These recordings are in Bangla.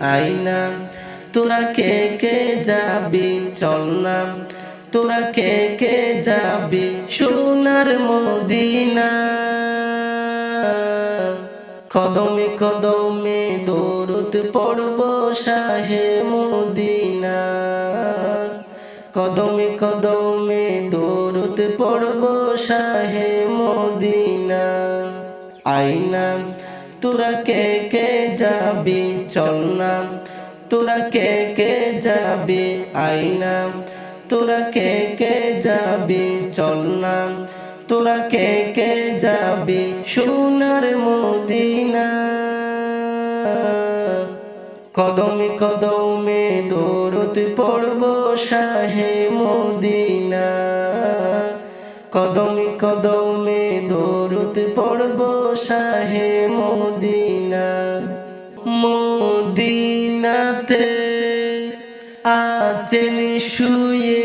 আইনা। তোরা কে কে যাবি? চল না। তোরা কে কে যাবি? সোনার মদিনা। কদমে কদমে দৌড়তে পড়ব শাহে মদিনা। কদমে কদমে দৌড়তে পড়ব শাহে মদিনা। আইনা। তোরা কে কে যাবি? চল না। তোরা কে কে যাবি? আইনা তোরা কে কে যাবি? চল না। তোরা কে কে যাবি? সোনার মদিনা। কদমে কদমে দৌড়তে পড়ব শাহে মদিনা। কদমে কদমে দৌড়ুত পড়ব শাহে মদিনা। মদিনাতে আছেন শুয়ে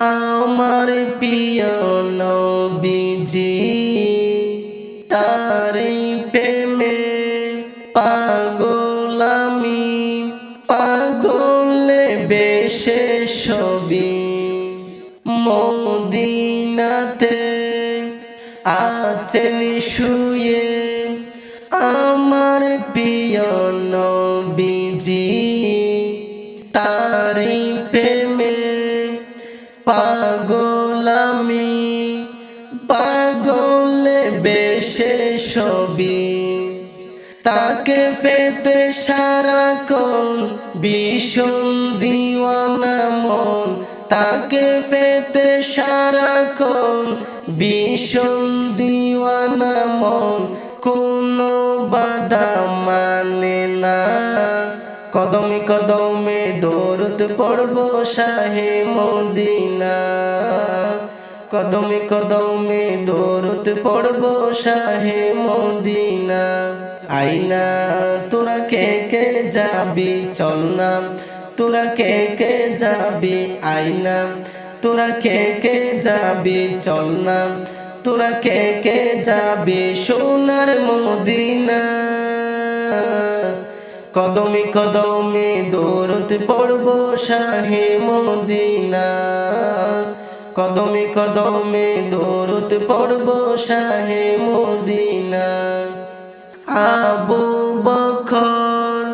আমার প্রিয় নবীজি। তারই প্রেমে আছেন শুয়ে আমার প্রিয় নবীজি তারি প্রেমে পাগল আমি, পাগলে বেশে ছবি তাকে পেতে সারাক্ষণ ভীষণ দিওয়ানা মন, তাকে পেতে সারাক্ষণ ভীষণ মানে না কদমে কদমে দৌড়তে পড়ব শাহে মদিনা। কদমে কদমে দৌড়তে পড়ব শাহে মদিনা। আইনা, তোরা কে কে যাবি? চল না। তোরা কে কে যাবি? আইনা, তোরা কে কে যাবি? চল না। তোরা কে কে যাবি? সোনার মদিনা। কদমে কদমে দৌড়তে পড়ব শাহে মদিনা। কদমে কদমে দৌড়তে পড়ব শাহে মদিনা। আবু বকর,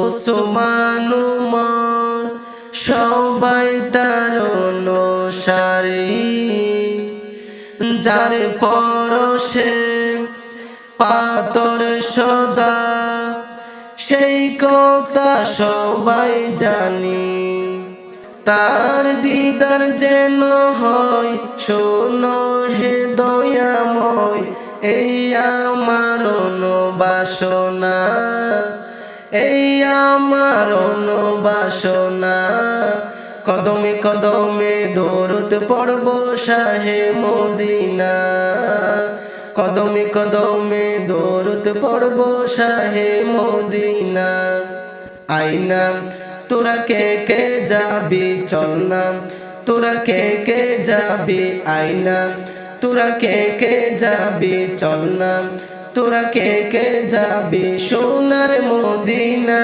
ওসমান সবাই তার সারি যার পরশে পাতর কথা সবাই জানি। তার দিদার যেন হয়, শোনো হে দয়াময়, এই আমার বাসনা এই আমার বাসনা কদমে কদমে দৌড়তে পড়ব শাহে মদিনা। কদমে কদমে দৌড়তে পড়ব শাহে মদিনা। আইনা, তোরা কে কে যাবি চল না তোরা কে কে যাবি আইনা? তোরা কে কে যাবি চল না তোরা কে কে যাবি সোনার মদিনা?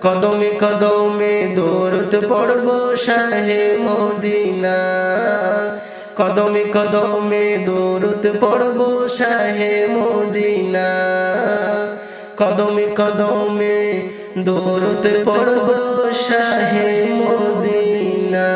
কদমে কদমে দৌড়তে পড়ব শাহে মদিনা। কদমে কদমে দৌড়ত পড়ব শাহে মদিনা। কদমে কদমে দৌড়ত পড়ব শাহে মদিনা।